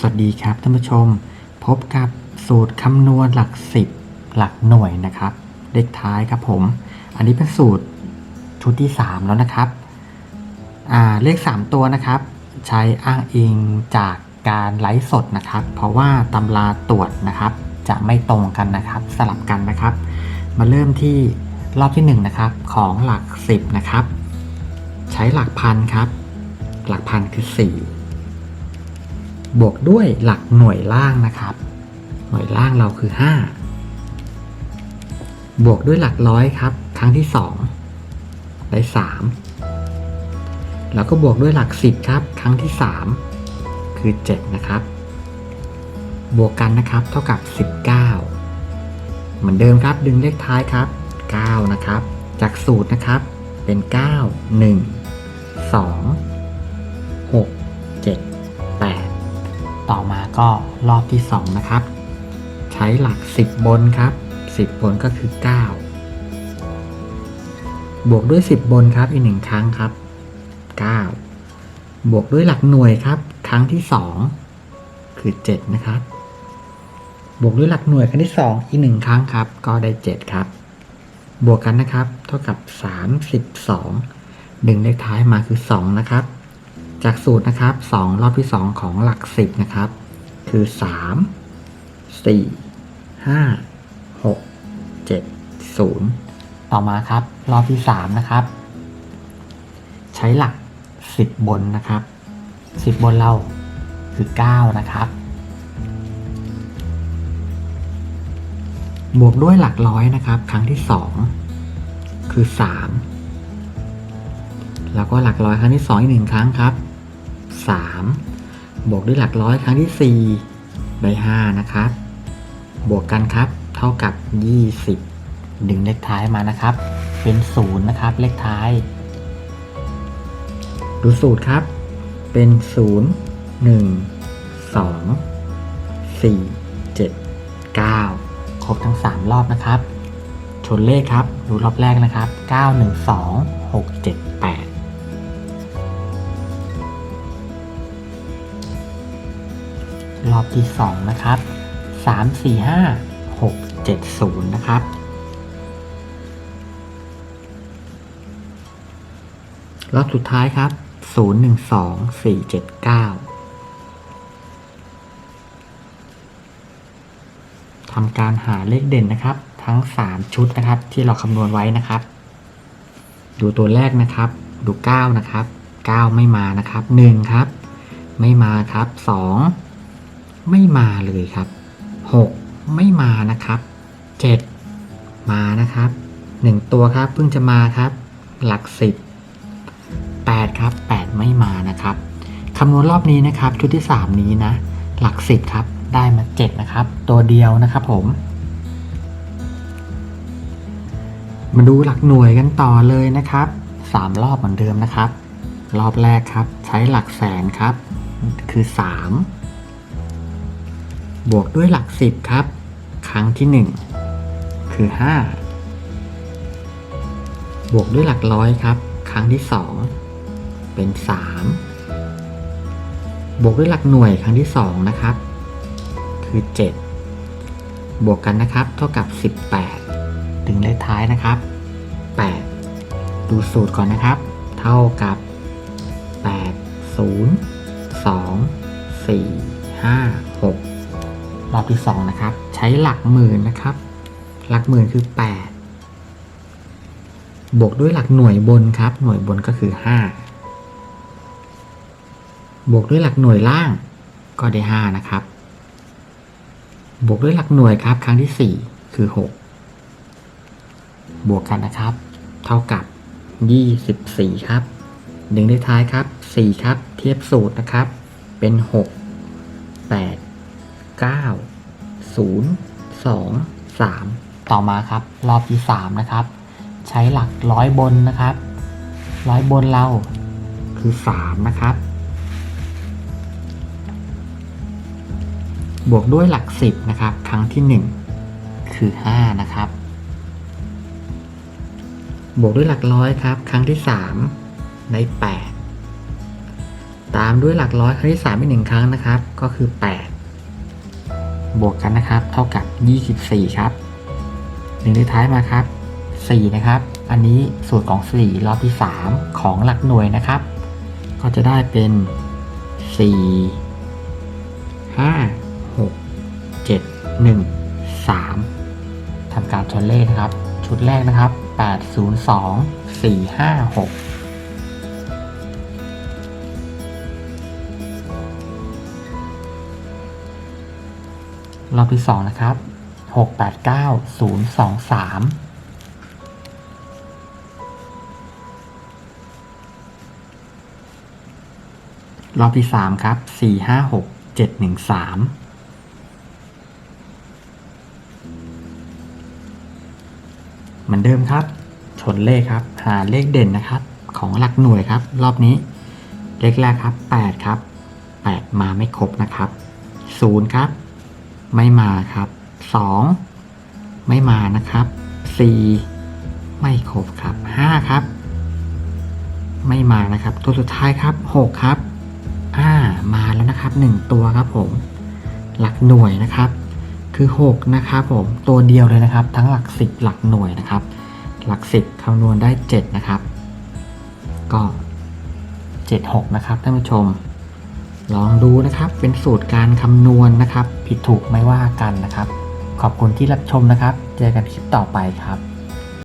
สวัสดีครับท่านผู้ชม พบกับสูตรคำนวณหลักสิบหลักหน่วยนะครับ เลขท้ายครับผม อันนี้เป็นสูตรชุดที่ 3 แล้วนะครับเลข 3 ตัวนะครับ ใช้อ้างอิงจากการไลฟ์สดนะครับ เพราะว่าตำราตรวจนะครับ จะไม่ตรงกันนะครับ สลับกันนะครับ มาเริ่มที่รอบที่1นะครับของหลัก 10 นะครับ ใช้หลักพันครับ หลักพันคือ 4 บวกด้วยหลักหน่วยล่างนะครับ หน่วยล่างเราคือ 5 บวกด้วยหลักร้อยครับ ครั้งที่ 2 ได้ 3 แล้วก็บวกด้วยหลัก 10 ครับ ครั้งที่ 3 คือ 7 นะครับ บวกกันนะครับเท่ากับ 19 เหมือนเดิมครับดึงเลขท้ายครับ 9 นะครับ จากสูตรนะครับเป็น 9 1 2 6 7 8 ต่อมาก็รอบที่ 2 นะครับ ใช้หลัก 10 บนครับ 10 บนก็คือ 9 บวกด้วย 10 บนครับอีกหนึ่งครั้งครับ 9 บวกด้วยหลักหน่วยครับ ครั้งที่ 2 คือ 7 นะครับ บวกด้วยหลักหน่วยครั้งที่ 2 อีกหนึ่งครั้งครับ ก็ได้ 7 ครับ บวกกันนะครับ เท่ากับ 32 ดึงเลขท้ายมาคือ 2 นะครับ จากสูตรนะครับ 2 รอบที่ 2 ของหลัก 10 นะครับ คือ 3 4 5 6 7 0 ต่อมาครับ รอบที่ 3 นะครับ ใช้หลัก 10 บนนะครับ 10 บนเราคือ 9 นะครับ บวกด้วยหลักร้อยนะครับ ครั้งที่ 2 คือ 3 แล้วก็หลักร้อยครั้งที่2อีกหนึ่งครั้งครับ 3 บวกด้วยหลักร้อยครั้งที่ 4 ได้ 5 นะครับ บวกกันครับ เท่ากับ 20 ดึงเลขท้ายมานะครับ เป็น 0 นะครับ เลขท้าย ดูสูตรครับ เป็น 0 1 2 4 7 9 ครบทั้ง 3 รอบนะครับ ชนเลขครับ ดูรอบแรกนะครับ 9 1 2 6 7 8 อบที่ 2 นะครับ 3 4 5 6 7 0 นะครับ รอบสุดท้ายครับ 0 1 2 4 7 9ทำการหาเลขเด่นนะครับ ทั้ง 3 ชุดนะครับ ที่เราคำนวณไว้นะครับ ดูตัวแรกนะครับ ดู 9 นะครับ 9 ไม่มานะครับ 1 ครับไม่มาครับ 2 ไม่มาเลยครับ 6 ไม่มานะครับ 7 มานะครับ 1 ตัวครับเพิ่งจะมาครับ หลัก 10 8 ครับ 8 ไม่มานะครับคำนวณรอบนี้นะครับ ชุดที่ 3 นี้นะ หลัก 10 ครับ ได้มา 7 นะครับ ตัวเดียวนะครับผม มาดูหลักหน่วยกันต่อเลยนะครับ 3 รอบเหมือนเดิมนะครับ รอบแรกครับ ใช้หลักแสนครับ คือ 3 บวกด้วยหลัก10ครับ ครั้งที่1คือ5บวกด้วยหลักร้อยครับ ครั้งที่2เป็น3บวกด้วยหลักหน่วยครั้งที่2นะครับ คือ7บวกกันนะครับ เท่ากับ18ถึงเลขท้ายนะครับ8ดูสูตรก่อนนะครับ เท่ากับ8 0 2 4 5 6 รอบที่2นะครับ ใช้หลักหมื่นนะครับ หลักหมื่นคือ 8 บวกด้วยหลักหน่วยบนครับ หน่วยบนก็คือ 5 บวกด้วยหลักหน่วยล่างก็ได้ 5 นะครับ บวกด้วยหลักหน่วยครับ ครั้งที่ 4 คือ 6 บวกกันนะครับ เท่ากับ 24 ครับดึงได้ท้ายครับ 4 ครับ เทียบสูตรนะครับ เป็น 6 8 9 0 2 3 ต่อมาครับ รอบที่ 3 นะครับ ใช้หลักร้อยบนนะครับร้อยบนเราคือ 3 นะครับ บวกด้วยหลัก 10 นะครับ ครั้งที่ 1 คือ 5 นะครับ บวกด้วยหลักร้อยครับ ครั้งที่3ได้8ตามด้วยหลักร้อยครั้งที่3อีกหนึ่งครั้งนะครับ ก็คือ 8 บวกกันนะครับ เท่ากับ 24 ครับหนึ่งในท้ายมาครับ 4 นะครับ อันนี้สูตรของ 4 รอบที่ 3 ของหลักหน่วยนะครับ ก็จะได้เป็น 4 5 6 7 1 3ทำการชนเลขนะครับ ชุดแรกนะครับ 802 456 รอบที่สองนะครับหกแปดเก้าศูนย์สองสามรอบที่สามครับสี่ห้าหกเจ็ดหนึ่งสามเหมือนเดิมครับ ชนเลขครับ หาเลขเด่นนะครับ ของหลักหน่วยครับ รอบนี้ เลขแรกครับแปดครับแปดมาไม่ครบนะครับศูนย์ครับ ไม่มาครับ 2 ไม่มานะครับ 4 ไม่ครบครับ 5 ครับ ไม่มานะครับ ตัวสุดท้ายครับ 6 ครับอ่ามาแล้วนะครับ 1 ตัวครับผม หลักหน่วยนะครับ คือ 6 นะครับผม ตัวเดียวเลยนะครับ ทั้งหลัก 10 หลักหน่วยนะครับ หลัก 10คำนวณได้ 7 นะครับ ก็ 76 นะครับท่านผู้ชม ลองดูนะครับเป็นสูตรการคำนวณนะครับ ผิดถูกไม่ว่ากันนะครับ ขอบคุณที่รับชมนะครับ เจอกันคลิปต่อไปครับ